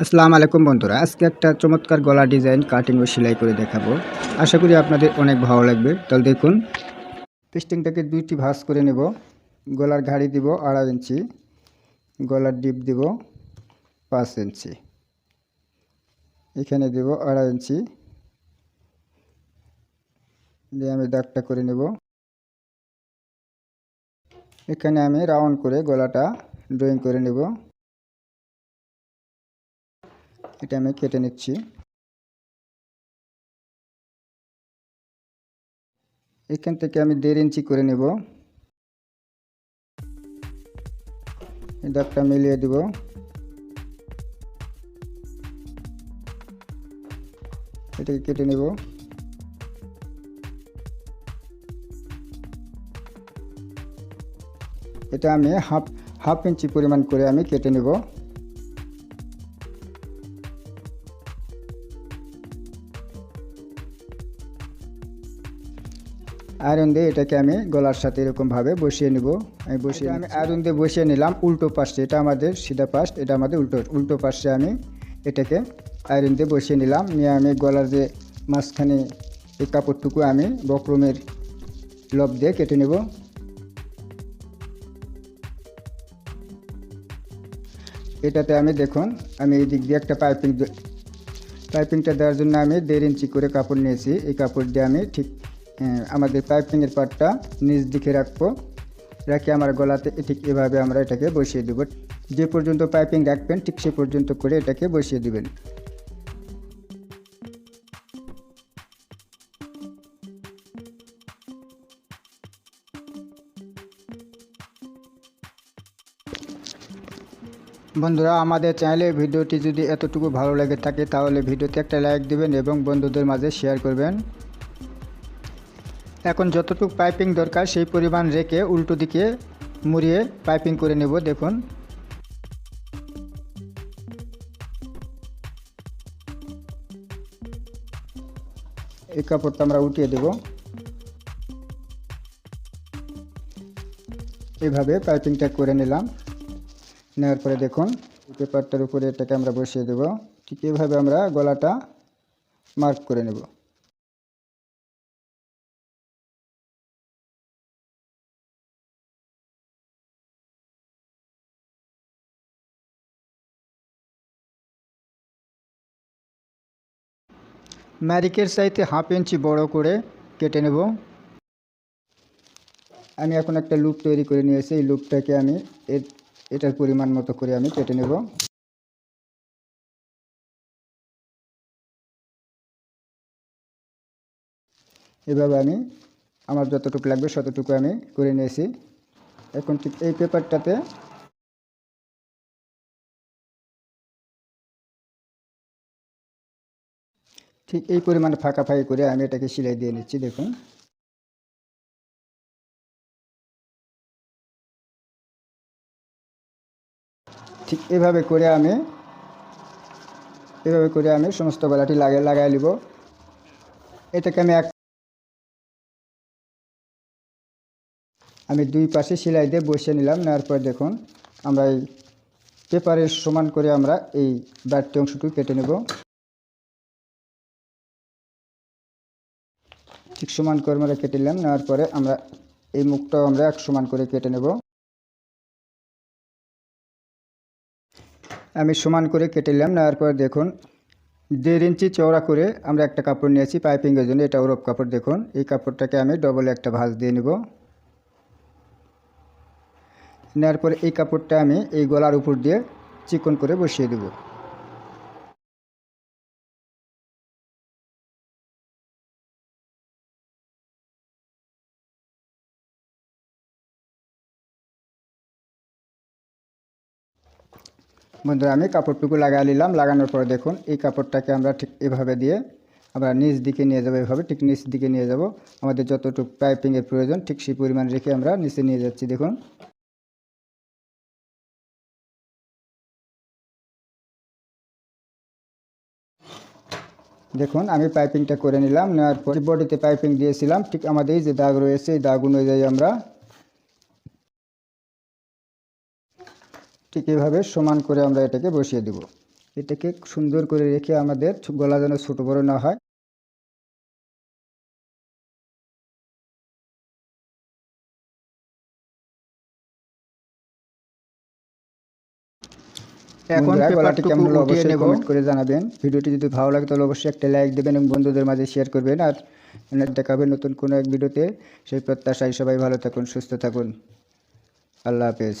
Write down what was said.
আসসালামু আলাইকুম বন্ধুরা, আজকে একটা চমৎকার গলা ডিজাইন কাটিং ও সেলাই করে দেখাবো। আশা করি আপনাদের অনেক ভালো লাগবে। তাহলে দেখুন, পিস্টিংটাকে দুইটি ভাঁজ করে নেব। গলার ঘাড়ি দিব আড়াই ইঞ্চি, গলার ডিপ দিব পাঁচ ইঞ্চি। এখানে দেব আড়াই ইঞ্চি। দিয়ে আমি দাগটা করে নেব। এখানে আমি রাউন্ড করে গলাটা ড্রয়িং করে নেব। এটা আমি কেটে নিচ্ছি। এখান থেকে আমি দেড় ইঞ্চি করে নেব। দাগটা মিলিয়ে দিব। এটাকে কেটে নেব। এটা আমি হাফ হাফ ইঞ্চি পরিমাণ করে আমি কেটে নেব। আয়রন দিয়ে এটাকে আমি গলার সাথে এরকমভাবে বসিয়ে নিব। আমি বসিয়ে আমি আয়রন দিয়ে বসিয়ে নিলাম উল্টো পাশে। এটা আমাদের সিধা পাশ এটা আমাদের উল্টো উল্টো পাশে আমি এটাকে আয়রন দিয়ে বসিয়ে নিলাম। নিয়ে আমি গলার যে মাঝখানে এই কাপড়টুকু আমি বক্রমের লব দিয়ে কেটে নেব। এটাতে আমি দেখুন আমি এই দিক দিয়ে একটা পাইপিং পাইপিংটা দেওয়ার জন্য আমি দেড় ইঞ্চি করে কাপড় নিয়েছি। এই কাপড় দিয়ে আমি ঠিক আমাদের পাইপিংয়ের পার্টটা নিচ দিকে রাখব। রাখি আমার গলাতে ঠিক এভাবে আমরা এটাকে বসিয়ে দেব। যে পর্যন্ত পাইপিং রাখবেন, ঠিক সে পর্যন্ত করে এটাকে বসিয়ে দেবেন। বন্ধুরা, আমাদের চ্যানেলে ভিডিওটি যদি এতটুকু ভালো লাগে থাকে, তাহলে ভিডিওতে একটা লাইক দিবেন এবং বন্ধুদের মাঝে শেয়ার করবেন। এখন যতটুকু পাইপিং দরকার, সেই পরিমাণ রেখে উল্টো দিকে মুড়িয়ে পাইপিং করে নেব, দেখুন। এই কাপড়টা আমরা উঠিয়ে দেব। এইভাবে পাইপিংটা করে নিলাম। নেওয়ার পরে দেখুন পেপারটার উপরে এটাকে আমরা বসিয়ে দেব। ঠিক এভাবে আমরা গলাটা মার্ক করে নেব। ম্যারিকের সাইতে হাফ ইঞ্চি বড় করে কেটে নেব। আমি এখন একটা লুপ তৈরি করে নিয়েছি। এই লুপটাকে আমি এটার পরিমাণ মতো করে আমি কেটে নেব। এভাবে আমি আমার যতটুকু লাগবে ততটুকু আমি করে নিয়েছি। এখন ঠিক এই পেপারটাতে ঠিক এই পরিমাণে ফাঁকা ফাঁকি করে আমি এটাকে সেলাই দিয়ে নিচ্ছি, দেখুন। ঠিক এভাবে করে আমি, এভাবে করে আমি সমস্ত গলাটি লাগিয়ে লাগাই নিব। এটাকে আমি এক আমি দুই পাশে সেলাই দিয়ে বসিয়ে নিলাম, নেওয়ার পর দেখুন আমরা এই পেপারের সমান করে আমরা এই বাড়তি অংশটুকু কেটে নেব। ঠিক সমান করে আমরা কেটে নিলাম, নেওয়ার পরে আমরা এই মুখটাও আমরা এক সমান করে কেটে নেব। আমি সমান করে কেটে নিলাম, নেওয়ার পর দেখুন, দেড় ইঞ্চি চওড়া করে আমরা একটা কাপড় নিয়েছি পাইপিংয়ের জন্য, এটা ওরপ কাপড়, দেখুন, এই কাপড়টাকে আমি ডবল একটা ভাঁজ দিয়ে নেব। নেওয়ার পরে এই কাপড়টা আমি এই গলার উপর দিয়ে চিকন করে বসিয়ে দেব। বন্ধুরা, আমি কাপড়টুকু লাগিয়ে নিলাম। লাগানোর পরে দেখুন, এই কাপড়টাকে আমরা ঠিক এভাবে দিয়ে আমরা নিচ দিকে নিয়ে যাব এভাবে, ঠিক নিচ দিকে নিয়ে যাব। আমাদের যতটুকু পাইপিংয়ের প্রয়োজন, ঠিক সেই পরিমাণ রেখে আমরা নিচে নিয়ে যাচ্ছি, দেখুন। দেখুন, আমি পাইপিংটা করে নিলাম, নেওয়ার পর বডিতে পাইপিং দিয়েছিলাম, ঠিক আমাদের এই যে দাগ রয়েছে, এই দাগ অনুযায়ী আমরা ঠিক এভাবে সমান করে আমরা এটাকে বসিয়ে দেব। এটাকে সুন্দর করে রেখে আমাদের গলা যেন ছোট বড় না হয়। এখন পেপারটুকু অবশ্যই কমেন্ট করে জানাবেন। ভিডিওটি যদি ভালো লাগে তাহলে অবশ্যই একটা লাইক দেবেন এবং বন্ধুদের মাঝে শেয়ার করবেন। আর দেখাবেন নতুন কোনো এক ভিডিওতে। সেই প্রত্যাশায় সবাই ভালো থাকুন সুস্থ থাকুন। আল্লাহ হাফেজ।